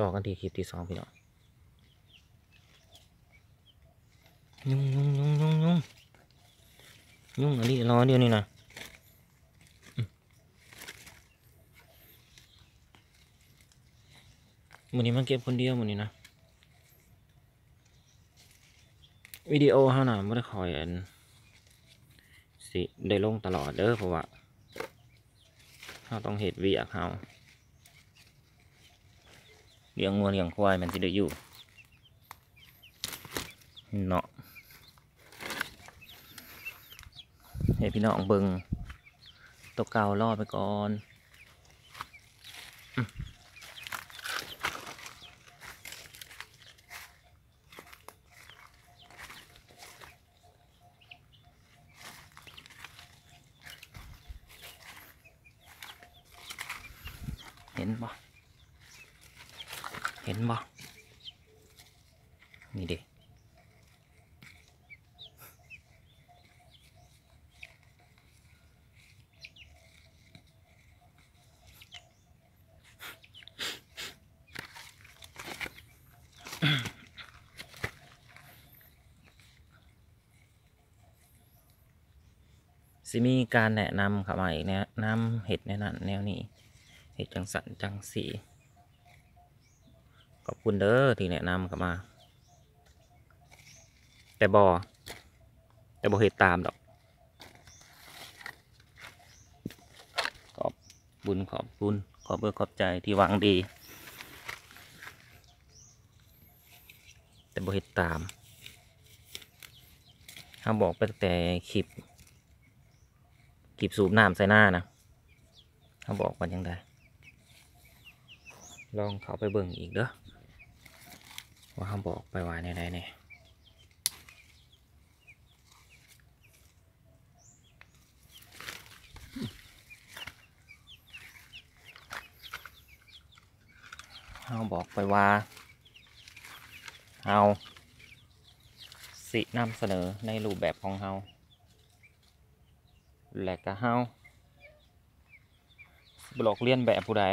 ต่อกันที่คลิปที่สองพี่น้องยุ่งยุ่งยุ่งยุ่งยุ่งยุ่งอะไรรอเดียวนี่นะอืมวันนี้มาเก็บคนเดียววันนี้นะวิดีโอเฮาน่ะไม่ได้คอยอันสิได้ลงตลอดเด้อเพราะว่าเฮาต้องเห็ดเวียกเฮา เลี้ยงงัวเลี้ยงควายมันจะได้อยู่เนาะให้พี่น้องเบิงตัวเก่ารอดไปก่อนเห็นปะ เห็นบ่นี่เด็สิมีการแนะนำเข้ามาอีกแนะนำเห็ดแนวนั้นแนวนี้ เห็ดจังสันจังสี ขอบคุณเด้อที่แนะนำเข้ามา แต่บอแต่บอเหตุตามดอกขอบบุญขอบคุณขอบเบอร์ขอบใจที่หวังดี แต่บอเหตุตามเขาบอกไปแต่คลิปคลิปสูบน้ำใส่หน้านะเขาบอกมันยังไงลองเขาไปเบิ่งอีกเด้อ ว่าเขาบอกไปว่าในใดเนี่ยเขาบอกไปว่าเราสินำเสนอในรูปแบบของเราและก็เราบลอกเลียนแบบผู้ใด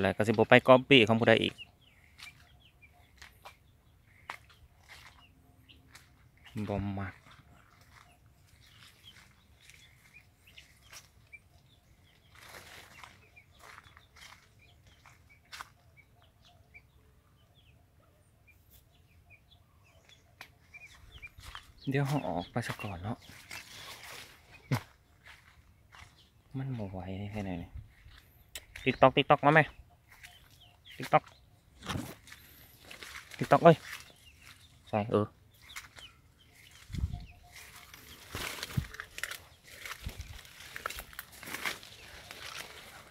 และก็สิบไปก๊อปปี้ของผู้ใดอีก บอมมักเดี๋ยวเขาออกไปสะก่อนเนาะ มันบ่ไหวแค่ไหนนี่ติ๊กตอกติ๊กตอกมาไหมติ๊กต็อกติ๊กต็อกเอ้ย ใช่เออ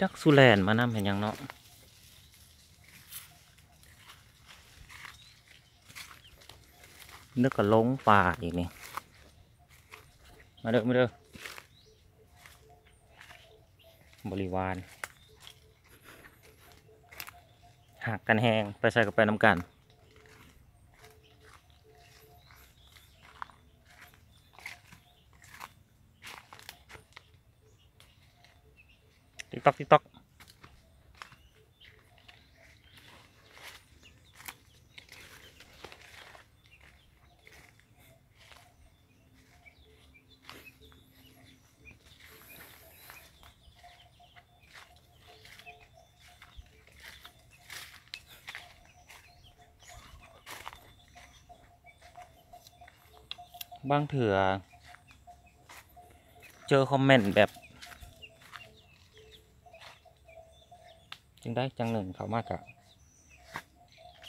จักสุแลนมานำเห็นยังเนาะนึกก็ลงป่าอีกนี่ มาเด้อมาเด้อบริวารหักกันแหงไปใส่กับไปน้ำกัน ติ๊กตอกติ๊กตอกบางเถื่อเจอคอมเมนต์แบบ งได้จังหนึ่งเขามากอะ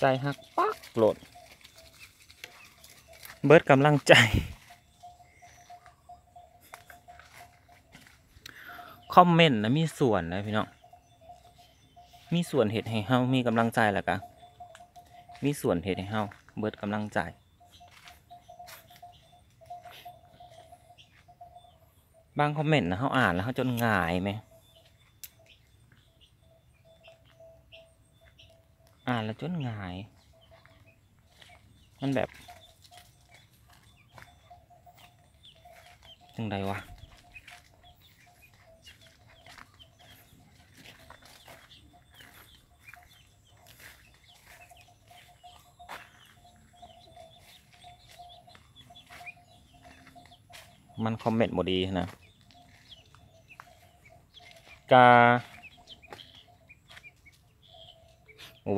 ใจหักปักโหลด เบิดกำลังใจ คอมเมนต์นะมีส่วนนะพี่น้อง มีส่วนเหตุให้เฮามีกำลังใจแหละกะมีส่วนเหตุให้เฮาเบิดกำลังใจบางคอมเมนต์นะเขาอ่านแล้วเขาจนหงายไหม อ่านแล้วจนหงาย มันแบบยังไงวะมันคอมเมนต์บดีนะกา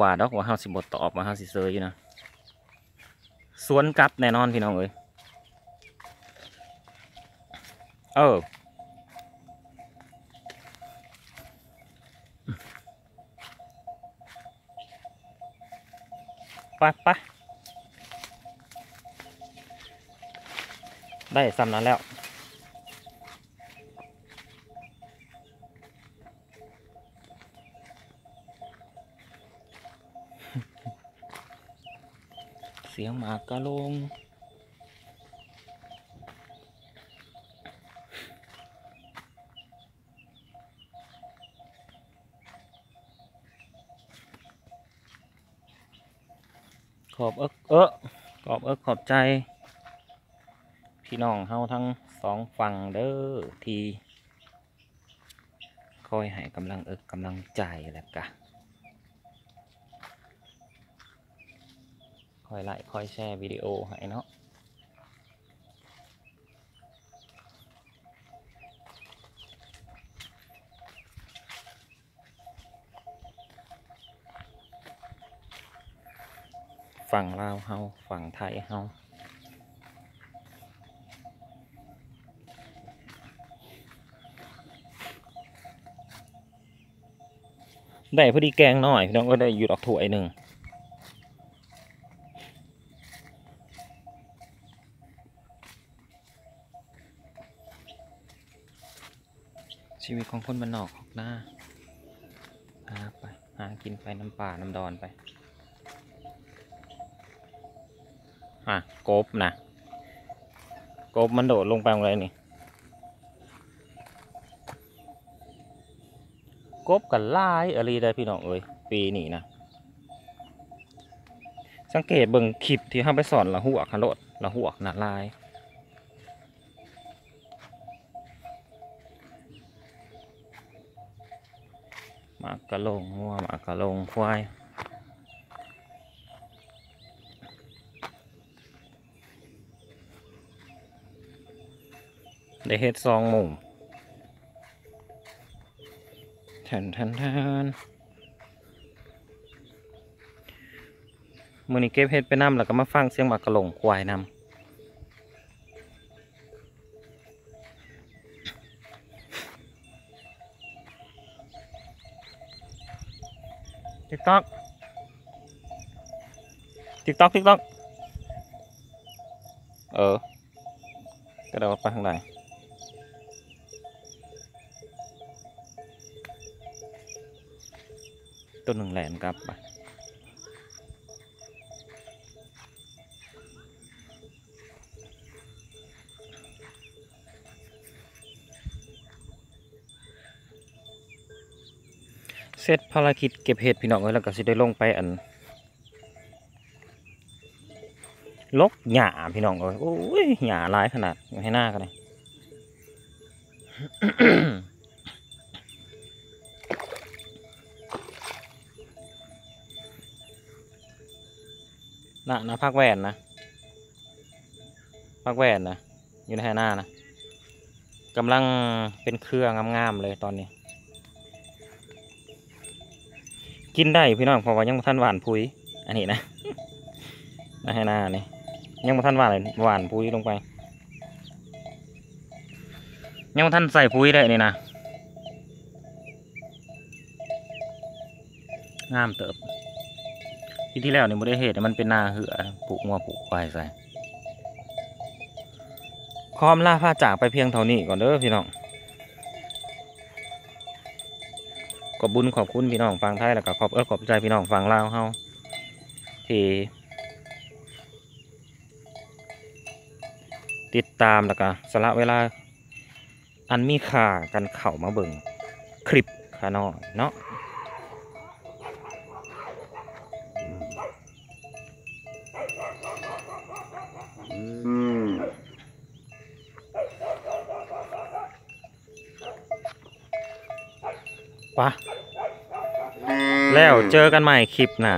ว่าดอกว่าเฮาสิบ่ตอบว่าเฮาสิเซยอยู่นะสวนกลับแน่นอนพี่น้องเอ้ยเออไปไปได้ซ้ำนั้นแล้ว สียงหมากกะลง ขอบเอิกเออขอบเอิกขอบใจ พี่น้องเฮาทั้งสองฝั่งเด้อทีคอยให้กำลังเอิกกำลังใจแหละกะ อยไลค์คอยแชร์วิดีโอให้เนาะฝั่งลาวเฮาฝั่งไทยเฮาได้พอดีแกงหน่อยพี่น้องก็ได้อยู่ดอกถั่วยหนึ่ง ชีวิตของคนบ้านนอกออกหน้าหาไปหากินไปน้ำป่าน้ำดอนไปอะกบนะกบมันโดดลงไปตรงไรนี่กบกันลายอะไรได้พี่น้องเอ้ยปีนี้นะสังเกตเบิ่งคลิปที่ห้าไปสอนละหัวขันโลดละหัวหนาลาย หมากกะลงงัวหมากกะลงควายได้เฮ็ดซองหมุมแทนแทนแทนมือนี้เก็บเฮ็ดไปน้ำแล้วก็มาฟังเสียงหมากกะหลงควายนำ ติ๊กต๊อกติ๊กต๊อกติ๊กต๊อ เสร็จภารกิจเก็บเห็ดพี่น้องเอ้ยแล้วก็สิได้ลงไปอันลกหญ้าพี่น้องเอ้ยโอ้ยหญ้าลายขนาดให้หน้ากันเลยน่ะนะพักแหวนนะพักแหวนนะอยู่ในหน้านะกำลังเป็นเครื่องามๆเลยตอนนี้ กินได้พี่น้องเพราะว่ายังบ่ทันหวานพุยอันนี้นะนะให้น้านี่ยังบ่ทันหวานเลยหวานปุ๋ยลงไป ยังบ่ทันใส่ปุ๋ยได้นี่นะงามเติบ ที่ที่แล้วเนี่ยบ่ได้เฮ็ดให้มันเป็นนาเหือปลูกงัวปลูกควายใส่ขอมล่าพาจากไปเพียงเท่านี้ก่อนเด้อพี่น้อง อบบุญขอบคุณพี่น้องฟังไทยแล้วก็ขอบเออขอบใจพี่น้องฟังลาวเฮาที่ติดตามแล้วก็สละเวลาอันมีค่ากันเข้ามาเบิ่งคลิปขาน้อยเนาะปะ แล้วเจอกันใหม่คลิปหน้า